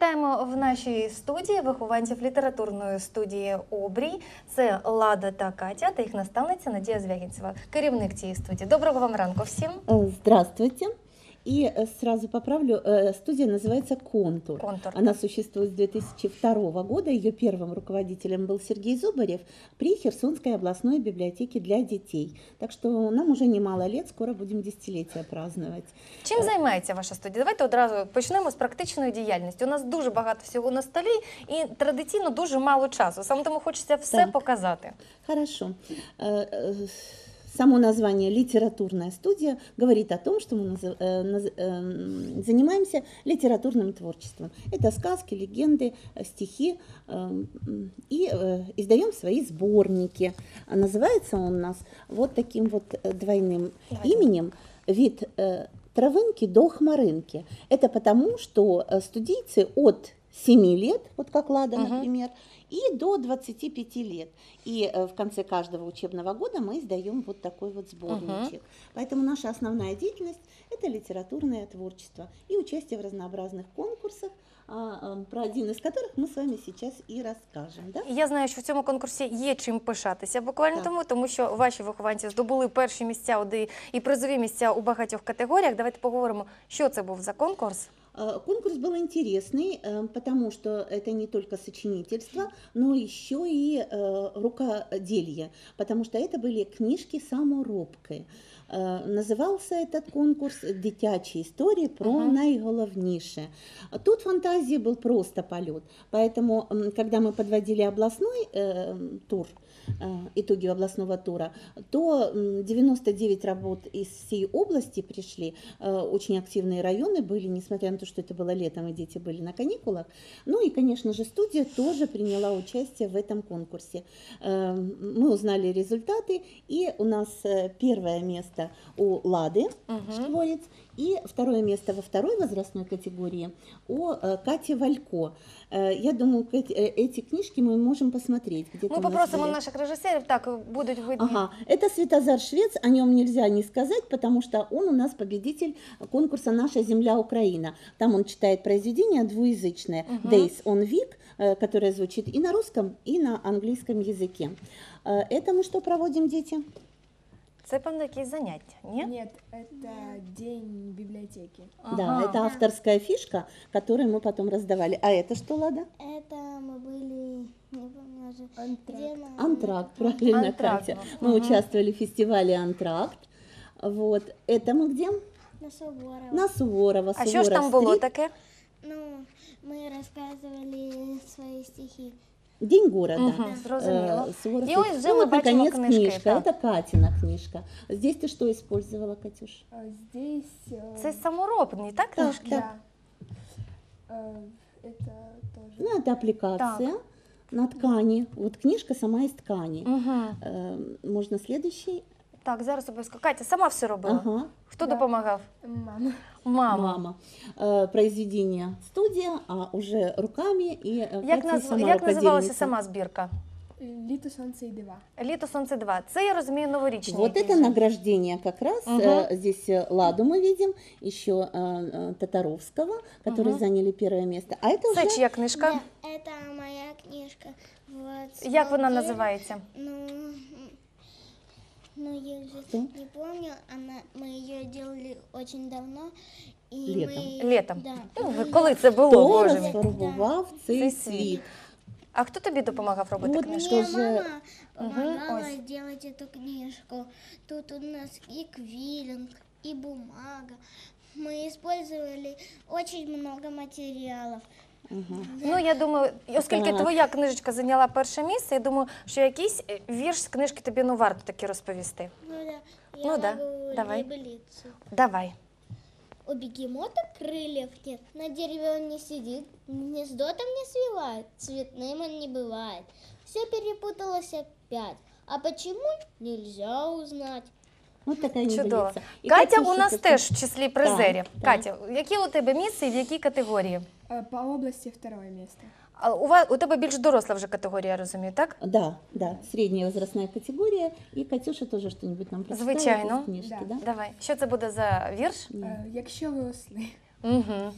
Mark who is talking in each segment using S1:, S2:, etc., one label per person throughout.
S1: вітаємо в нашій студії вихованців літературної студії Обрій. Це Лада та Катя та їх наставниця Надія Звягінцева, керівник цієї студії. Доброго вам ранку всім.
S2: Здравствуйте. И э, сразу поправлю, э, студия называется «Контур».
S1: Контур.
S2: Она существует с 2002 года. Ее первым руководителем был Сергей Зубарев при Херсонской областной библиотеке для детей. Так что нам уже немало лет, скоро будем десятилетие праздновать.
S1: Чим займається ваша студія? Давайте одразу почнемо з практичної діяльності. У нас дуже багато всього на столі і традиційно дуже мало часу. Саме тому хочеться все
S2: Так.
S1: показати.
S2: Хорошо. Э, э, Само название «литературная студия» говорит о том, что мы э, эм, занимаемся литературным творчеством. Это сказки, легенды, э, стихи. И э, издаем свои сборники. А Называется он у нас вот таким вот э, двойным именем «Вид э, травынки до хмарынки». Это потому, что э, студийцы от 7 лет, вот как Лада,
S1: Мгм.
S2: например, и до 25 лет. И э, в конце каждого учебного года мы издаем вот такой вот сборничек. Поэтому наша основная деятельность – это литературное творчество и участие в разнообразных конкурсах, а, а, про один из которых мы с вами сейчас и расскажем. Да?
S1: Я знаю, що в цьому конкурсі є чим пишатися буквально
S2: Так.
S1: тому, тому що ваші вихованці здобули перші місця у де- і призові місця у багатьох категоріях. Давайте поговоримо, що це був за конкурс.
S2: А, Конкурс был интересный, э, потому что это не только сочинительство, но еще и э, рукоделье, потому что это были книжки саморобки. Э, Назывался этот конкурс «Дитячі історії про
S1: Мгм.
S2: найголовніше». А Тут фантазии был просто полет, поэтому, м, когда мы подводили областной э, тур, э, итоги областного тура, то м, 99 работ из всей области пришли, э, очень активные районы были, несмотря на то, что это было летом и дети были на каникулах. Ну и, конечно же, студия тоже приняла участие в этом конкурсе. Э, Мы узнали результаты, и у нас э, первое место у Лады
S1: Угу.
S2: Шкворец, и второе место во второй возрастной категории у э, Кати Валько. Э, Я думаю, э, эти книжки мы можем посмотреть. Где-то
S1: Ми
S2: у
S1: попросимо наших режисерів, так будуть видні.
S2: Ага, это Светозар Швец, о нем нельзя не сказать, потому что он у нас победитель конкурса «Наша земля Украина». Там он читает произведение двуязычное
S1: Мгм.
S2: «Days on Week», которое звучит и на русском, и на английском языке. Это мы что проводим, дети?
S1: Це певно якісь заняття, ні?
S3: Нет, это день библиотеки.
S2: Да,
S1: Ага.
S2: это авторская фишка, которую мы потом раздавали. А это что, Лада?
S4: Это мы были, не помню уже,
S3: Антракт.
S4: где мы...
S2: Антракт, правильно,
S1: Антракт,
S2: Катя.
S1: ну,
S2: Мы
S1: мгм.
S2: участвовали в фестивале «Антракт». Вот. Это мы где?
S4: На Суворова.
S2: На Суворова.
S1: А що ж там було
S2: Суворов-стрит.
S1: таке?
S4: Ну, мы рассказывали свои стихи.
S2: День города.
S1: Угу, зрозуміло.
S2: Э, Суворов
S1: І
S2: стрит.
S1: ось вже
S2: Ну,
S1: ми
S2: вот,
S1: бачимо
S2: наконец,
S1: книжки,
S2: книжка.
S1: так.
S2: Это Катина книжка. Здесь ты что использовала, Катюш?
S3: А Здесь... э,
S1: Це саморобні, так,
S2: Так,
S1: книжки?
S2: так.
S3: да. Э, Это тоже...
S2: Ну, это аппликация на ткани. Вот книжка сама из ткани.
S1: Угу.
S2: Э, Можно следующий?
S1: Так, зараз обов'язково. Катя сама все робила.
S2: Ага.
S1: Хто
S3: Да.
S1: допомагав?
S3: Мама.
S1: Мама.
S2: Мама. Э, Произведение студия, а уже руками и э,
S1: Як,
S2: Катя
S1: назв...
S2: сама
S1: Як називалася
S2: рукодельница.
S1: сама збірка?
S3: Літо, сонце і дива.
S1: Літо сонце 2. Це я розумію новорічні.
S2: Вот
S1: якісь
S2: это
S1: же.
S2: награждение как раз.
S1: Мгм.
S2: э, Здесь э, Ладу мы видим, еще э, э, Татаровского, которые
S1: Мгм.
S2: заняли первое место. А это
S1: Це
S2: уже
S1: чия книжка?
S4: Да, это моя книжка. Вот,
S1: Як вона
S4: смотри.
S1: називається?
S4: Ну, м, ну, я уже
S2: Что?
S4: не помню. Она, мы ее делали очень давно. И
S2: Летом.
S4: Мы,
S1: Літом.
S4: Да.
S1: Ну,
S4: и
S1: ви-
S4: мы-
S1: коли це було,
S2: хто
S1: боже мій?
S2: розфарбував
S1: Цей
S2: цей
S1: світ.
S2: світ.
S1: А хто тобі допомагав робити
S2: От
S1: книжку?
S2: що
S4: Мне
S2: же-
S4: мама
S1: Мгм,
S4: помогала
S1: ой.
S4: делать эту книжку. Тут у нас и квиллинг, и бумага. Мы использовали очень много материалов.
S2: Ага.
S1: Ну, я думаю, оскільки
S2: Так.
S1: твоя книжечка зайняла перше місце, я думаю, що якийсь е, вірш з книжки тобі ну варто таки розповісти.
S4: Ну да,
S1: Ну
S4: я
S1: да,
S4: могу
S1: давай.
S4: либелицу.
S1: Давай.
S4: У бегемота крыльев нет, на дереве он не сидит, гнездо там не свивает, цветным он не бывает. Все перепуталось опять, а почему нельзя узнать.
S2: Вот такая
S1: Чудово.
S2: небылица. И
S1: Катя
S2: Катюша
S1: у нас
S2: такая-
S1: теж в числі призерів.
S2: так.
S1: Катя, яке у тебе місце і в якій категорії?
S3: Э, По области второе место.
S1: А у вас у тебе більш доросла вже категорія, я розумію, так?
S2: Да, да, средняя возрастная категория. И Катюша тоже что-нибудь нам прочитает
S1: Звичайно.
S2: книжки,
S3: Да.
S2: да?
S1: Давай. Що це буде за вірш?
S2: Да.
S3: Э, Якщо ви осли.
S1: Угу.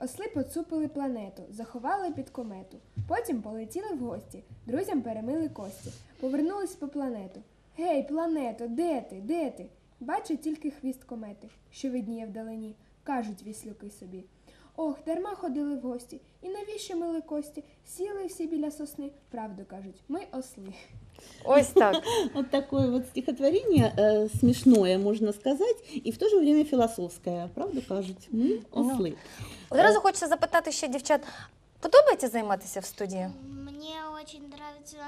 S3: Осли поцупили планету, заховали під комету. Потім полетіли в гості, друзям перемили кості, повернулись по планету. Гей, плането, де ти? Де ти? Бачить тільки хвіст комети, що видніє вдалині. Кажуть віслюки собі. Ох, дарма ходили в гості. І навіщо мили кості? Сіли всі біля сосни. Правду кажуть, ми осли.
S1: Ось так.
S2: Вот такое вот стихотворение э, смешное, можно сказать, и в то же время философское. Правда кажуть? Мы
S1: Ну.
S2: ослы.
S1: Одразу хочеться запитати ще дівчат, подобається займатися в студії?
S4: Мне очень нравится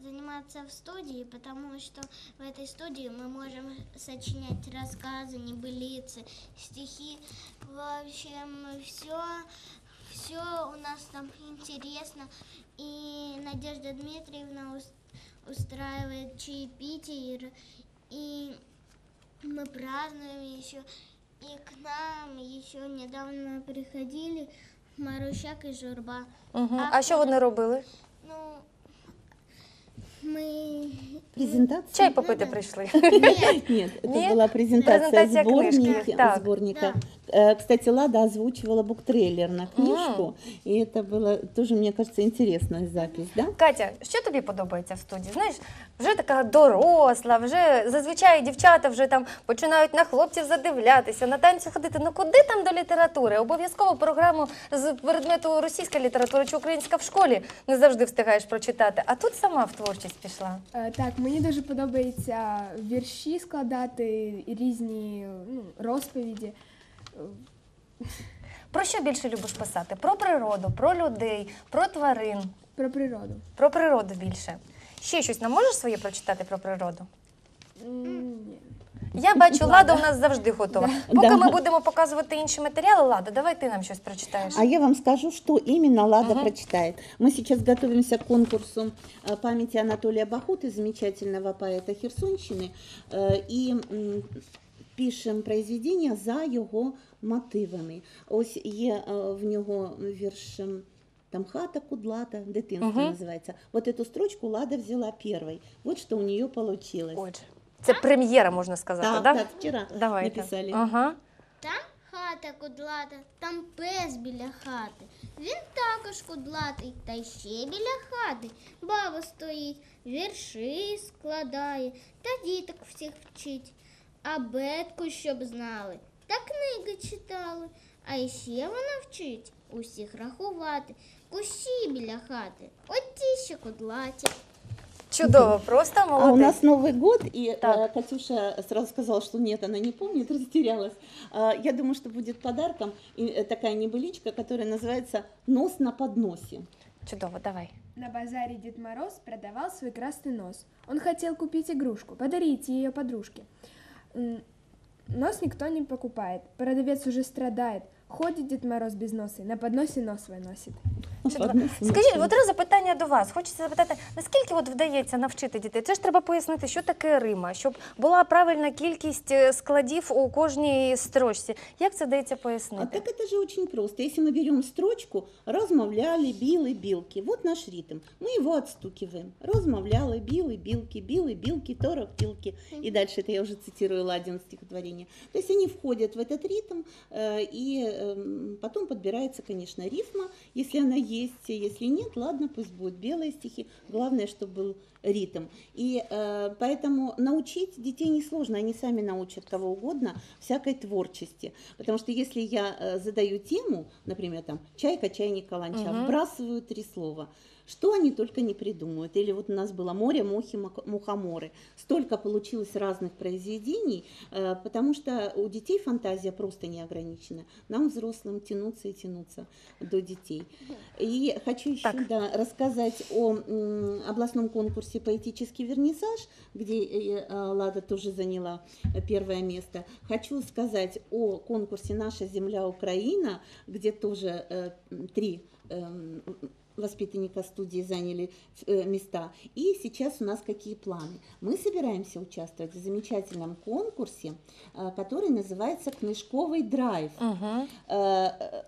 S4: заниматься в студии, потому что в этой студии мы можем сочинять рассказы, небылицы, стихи. В общем, все, все у нас там интересно. И Надежда Дмитриевна ус- устраивает чаепитие, и мы празднуем еще. И к нам еще недавно приходили Марущак и Журба.
S1: Угу. А що вони робили?
S4: Мы...
S2: Презентация?
S1: Чай попити прийшли.
S4: Нет,
S2: Нет, это
S1: Нет?
S2: была презентация,
S1: Презентация
S2: сборника.
S1: книжки, так.
S2: сборника. Э, Кстати, Лада озвучивала буктрейлер на книжку, и это было тоже, мне кажется, интересная запись, да?
S1: Катя, що тобі подобається в студії? Знаєш, вже така доросла, вже зазвичай дівчата вже там починають на хлопців задивлятися, на танці ходити. Ну куди там до літератури? Обов'язково програму з предмету російська література чи українська в школі не завжди встигаєш прочитати. А тут сама в творчість пішла.
S3: Е, Так, мені дуже подобається вірші складати, і різні ну, розповіді. Е,
S1: Про що більше любиш писати? Про природу, про людей, про тварин,
S3: Про природу.
S1: про природу більше. Ще щось нам можеш своє прочитати про природу?
S3: М, Ні.
S1: Я бачу, Лада у нас завжди готова.
S2: Да.
S1: Поки
S2: Да.
S1: ми будемо показувати інші матеріали, Лада, давай ти нам щось прочитаєш.
S2: А я вам скажу, что именно Лада
S1: Мгм.
S2: прочитает. Мы сейчас готовимся к конкурсу э, памяти Анатолия Бахуты, замечательного поэта Херсонщины, э, и м, пишем произведення за його мотивами. Ось є е, в нього вірш ем, там хата кудлата, дитинство
S1: Мгм.
S2: називається. Вот эту строчку Лада взяла первой. Вот что у нее получилось.
S1: Отже, це прем'єра, можна сказати,
S2: Так,
S1: да?
S2: так, вчора
S1: Давайте.
S2: написали.
S1: Ага.
S4: там хата кудлата, там пес біля хати. Він також кудлатий, та й ще біля хати. Баба стоїть, вірші складає, та діток всіх вчить. А бетку, щоб знали, та книги читали. А ще вона вчить усіх рахувати. Кущі біля хати, от ті, що кудлаті.
S1: Чудово, просто
S2: А у
S1: молодець.
S2: нас Новый год, и
S1: Так.
S2: э, Катюша сразу сказала, что нет, она не помнит, растерялась. А, Я думаю, что будет подарком и, э, такая небыличка, которая называется «Нос на подносе».
S1: Чудово, давай.
S3: На базаре Дед Мороз продавал свой красный нос. Он хотел купить игрушку, подарить ее подружке. М, Нос никто не покупает, продавец уже страдает. Ходит Дед Мороз без носа, и на подносе нос свой носит.
S1: Чудово.
S2: Поднос
S1: Скажіть,
S2: носом.
S1: одразу питання до вас. Хочеться запитати, наскільки от вдається навчити дітей? Це ж треба пояснити, що таке Рима, щоб була правильна кількість е, складів у кожній строчці. Як це вдається
S2: А
S1: пояснити?
S2: так это же очень просто. Если мы берем строчку «размовляли, били, билки», вот наш ритм. Мы его отстукиваем. «Размовляли, били, билки, били, билки, торопилки». И дальше это я уже цитирую Ладин стихотворение. То есть они входят в этот ритм, э, и эм, потом подбирается, конечно, рифма, если она есть. Если нет, ладно, пусть будут белые стихи. Главное, чтобы был ритм. И э, поэтому научить детей несложно, они сами научат кого угодно всякой творчести. Потому что если я э, задаю тему, например, там чайка, чайник, каланча,
S1: Мгм.
S2: вбрасываю три слова, что они только не придумают. Или вот у нас было море, мухи, мухоморы. Столько получилось разных произведений, э, потому что у детей фантазия просто не ограничена. Нам, взрослым, тянуться и тянуться до детей. И хочу еще
S1: Так.
S2: да, рассказать о областном конкурсе «Поэтический вернисаж», где э, э, Лада тоже заняла первое место. Хочу сказать о конкурсе «Наша земля Украина», где тоже три эм, воспитанника студии заняли э, места. И сейчас у нас какие планы? Мы собираемся участвовать в замечательном конкурсе, э, который называется «Книжковый драйв».
S1: Угу.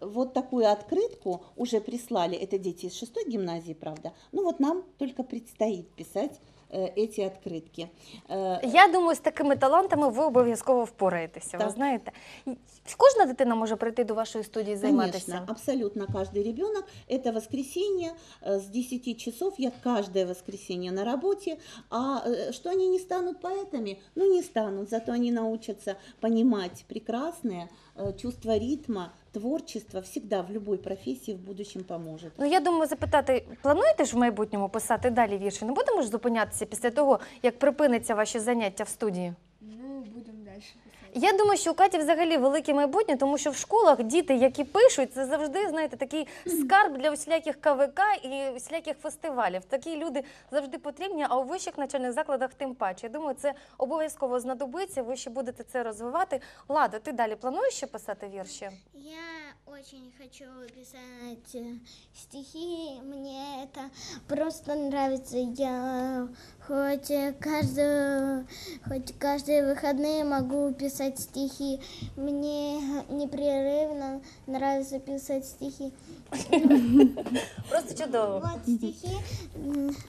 S2: Вот такую открытку уже прислали, это дети из шестой гимназии, правда. Ну вот нам только предстоит писать эти открытки. Э,
S1: Я думаю, з такими талантами ви обов'язково впораєтеся. Ви
S2: Так.
S1: знаєте, І кожна дитина може прийти до вашої студії займатися.
S2: Конечно, абсолютно каждый ребенок. Это воскресенье э, с 10 часов. Я каждое воскресенье на работе. А э, что они не станут поэтами? Ну, не станут. Зато они научатся понимать прекрасное э, чувство ритма, творчество. Всегда в любой профессии в будущем поможет.
S1: Ну я думаю, запитати, плануєте ж в майбутньому писати далі вірші? Не будемо ж зупинятися після того, як припиниться ваші заняття в студії?
S3: Ну, будемо далі писати.
S1: Я думаю, що у Каті взагалі велике майбутнє, тому що в школах діти, які пишуть, це завжди знаєте такий скарб для усіляких КВК і усіляких фестивалів. Такі люди завжди потрібні, а у вищих навчальних закладах тим паче. Я думаю, це обов'язково знадобиться. Ви ще будете це розвивати. Лада, ти далі плануєш ще писати вірші?
S4: Я очень хочу писать э, стихи. Мне это просто нравится. Я хоть э, каждую, хоть каждые выходные могу писать Стихи. Мне непрерывно нравится писать стихи.
S1: Просто чудово.
S4: Вот стихи,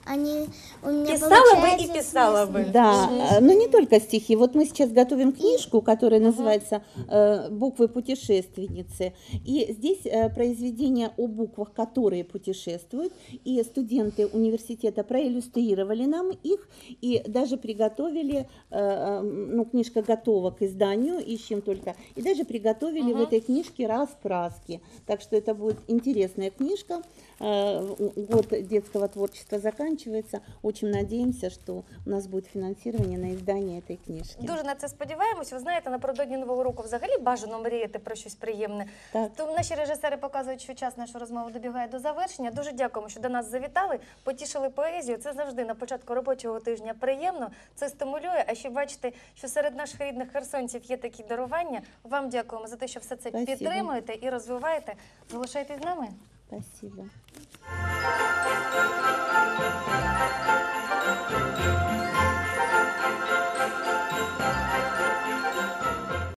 S4: они у меня
S1: Писала бы и писала бы.
S2: Да, э, но не только стихи. Вот мы сейчас готовим книжку, которая называется э, «Буквы путешественницы». И здесь э, произведения о буквах, которые путешествуют. И студенты университета проиллюстрировали нам их и даже приготовили, э, ну, книжка готова к изданию, ищем только, и даже приготовили в
S1: Мгм.
S2: этой книжке раскраски. Так что это будет интересная книжка. Э, Год детского творчества заканчивается. Очень надеемся, что у нас будет финансирование на издание этой книжки.
S1: Дуже на це сподіваємось. Ви знаєте, напередодні нового року взагалі бажано мріяти про щось приємне.
S2: Так.
S1: Тому наші режисери показують, що час нашої розмови добігає до завершення. Дуже дякуємо, що до нас завітали, потішили поезію. Це завжди на початку робочого тижня приємно. Це стимулює. А ще бачите, що серед наших рідних херсонців українців є такі дарування. Вам дякуємо за те, що все це
S2: Спасибо.
S1: підтримуєте і розвиваєте. Залишайтесь з нами.
S2: Спасибо.